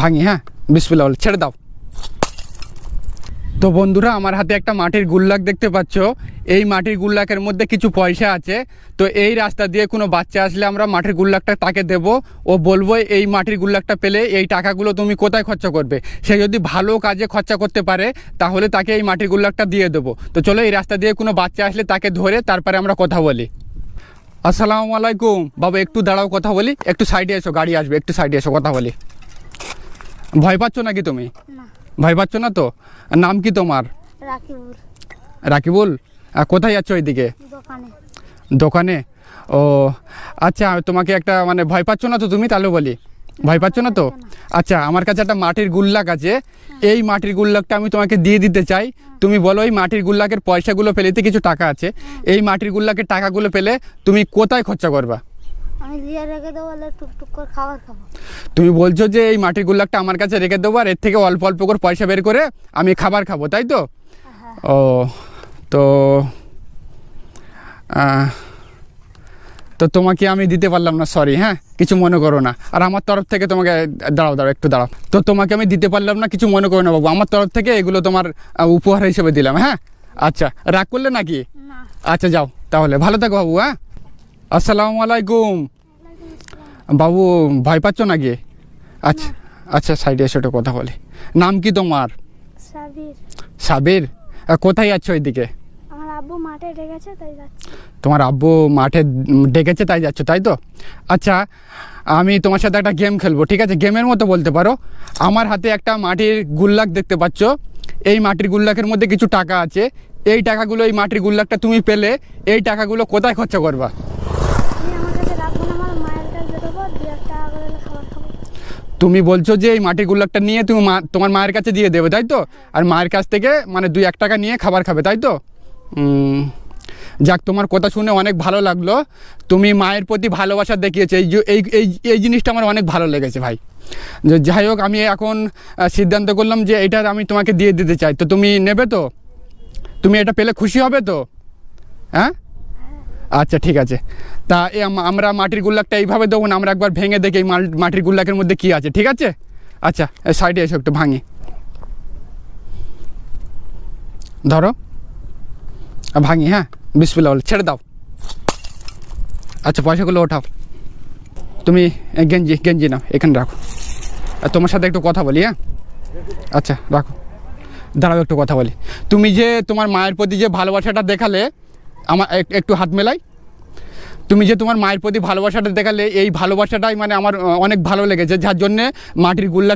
ভাঙি হ্যাঁ? বিসমিল্লাহ বলে, ছেড়ে দাও। তো বন্ধুরা, আমার হাতে একটা মাটির গুল্লাক দেখতে পাচ্ছ। এই মাটির গুল্লাকের মধ্যে কিছু পয়সা আছে। তো এই রাস্তা দিয়ে কোনো বাচ্চা আসলে আমরা মাটির গুল্লাকটা তাকে দেব। ও বলব, এই মাটির গুল্লাকটা পেলে এই টাকাগুলো তুমি কোথায় খরচা করবে? সে যদি ভালো কাজে খরচা করতে পারে, তাহলে তাকে এই মাটির গুল্লাকটা দিয়ে দেবো। তো চলো, এই রাস্তা দিয়ে কোনো বাচ্চা আসলে তাকে ধরে তারপরে আমরা কথা বলি। আসসালামু আলাইকুম। বাবা, একটু দাঁড়াও, কথা বলি। একটু সাইডে এসো, গাড়ি আসবে, একটু সাইডে এসো, কথা বলি। ভয় পাচ্ছ নাকি তুমি? ভয় পাচ্ছ না তো? নাম কি তোমার? রাকিবুল। কোথায় যাচ্ছ ওইদিকে দোকানে। দোকানে? ও আচ্ছা তোমাকে একটা মানে ভয় পাচ্ছ না তো তুমি? তাহলে বলি। ভয় পাচ্ছ না তো? আচ্ছা আমার কাছে একটা মাটির গুল্লাক আছে। এই মাটির গুল্লাকটা আমি তোমাকে দিয়ে দিতে চাই। তুমি বলো এই মাটির গুল্লাকের পয়সাগুলো পেলেতে কিছু টাকা আছে। এই মাটির গুল্লাকের টাকাগুলো পেলে তুমি কোথায় খরচা করবা? আমি দিয়ে রেখে দেবো বলে টুকটুক করে খাবার খাব। তুমি বলছো যে এই মাটির গুল্লাকটা আমার কাছে রেখে দেবো আর এর থেকে অল্প অল্প করে পয়সা বের করে আমি খাবার খাব তাই তো? হ্যাঁ। ও তো তো তোমাকে আমি দিতে পারলাম না সরি হ্যাঁ? কিছু মনে করো না। আর আমার তরফ থেকে তোমাকে দাঁড়াও দাঁড়াও একটু দাঁড়াও। তো তোমাকে আমি দিতে পারলাম না কিছু মনে করো না বাবু। আমার তরফ থেকে এগুলো তোমার উপহার হিসেবে দিলাম হ্যাঁ? আচ্ছা রাগ করলে নাকি? আচ্ছা যাও তাহলে। ভালো থাকো বাবু হ্যাঁ? আসসালামু আলাইকুম। বাবু ভয় পাচ্ছ নাকি? আচ্ছা আচ্ছা সাইডে এসে কথা বলি। নাম কি তোমার? সাবির। কোথায় যাচ্ছ ওইদিকে আমার আব্বু মাঠে ডেকেছে তাই যাচ্ছি। তোমার আব্বু মাঠে ডেকেছে তাই যাচ্ছ তাই তো? আচ্ছা আমি তোমার সাথে একটা গেম খেলব ঠিক আছে? গেমের মতো বলতে পারো। আমার হাতে একটা মাটির গুল্লাক দেখতে পাচ্ছ। এই মাটির গুল্লাকের মধ্যে কিছু টাকা আছে। এই টাকাগুলো এই মাটির গুল্লাকটা তুমি পেলে। এই টাকাগুলো কোথায় খরচা করবা আমি আমার কাছে রাখব না আমার মায়ের কাছে দেবো দু এক টাকা করে হলে খাবার খাব তুমি বলছো যে এই মাটির গুল্লাকটা নিয়ে তুমি মা, তোমার মায়ের কাছে দিয়ে দেবে, তাই তো? আর মায়ের কাছ থেকে মানে দুই এক টাকা নিয়ে খাবার খাবে, তাই তো? যাক, তোমার কথা শুনে অনেক ভালো লাগল। তুমি মায়ের প্রতি ভালোবাসা দেখিয়েছো। এই এই এই জিনিসটা আমার অনেক ভালো লেগেছে ভাই। যাই হোক, আমি এখন সিদ্ধান্ত করলাম যে এটা আমি তোমাকে দিয়ে দিতে চাই। তো তুমি নেবে তো? তুমি এটা পেলে খুশি হবে তো? হ্যাঁ? আচ্ছা ঠিক আছে। তা এ আমরা মাটির গুল্লাকটা এইভাবে দেবো না, আমরা একবার ভেঙে দেখি এই মাটির গুল্লাকের মধ্যে কি আছে, ঠিক আছে? আচ্ছা সাইডে এসো একটু, ভাঙি। ধরো। ভাঙি হ্যাঁ বিসমিল্লা ছেড়ে দাও। আচ্ছা পয়সাগুলো ওঠাও। তুমি গেঞ্জি গেঞ্জি নাও, এখানে রাখো। আর তোমার সাথে একটু কথা বলি হ্যাঁ? আচ্ছা রাখো। দাঁড়াও, একটু কথা বলি। তুমি যে তোমার মায়ের প্রতি যে ভালোবাসাটা দেখালে আমার এক- একটু হাত মেলাই। তুমি যে তোমার মায়ের প্রতি ভালোবাসাটা দেখালে, এই ভালোবাসাটাই মানে আমার অনেক ভালো লেগেছে। যার জন্যে মাটির গুল্লা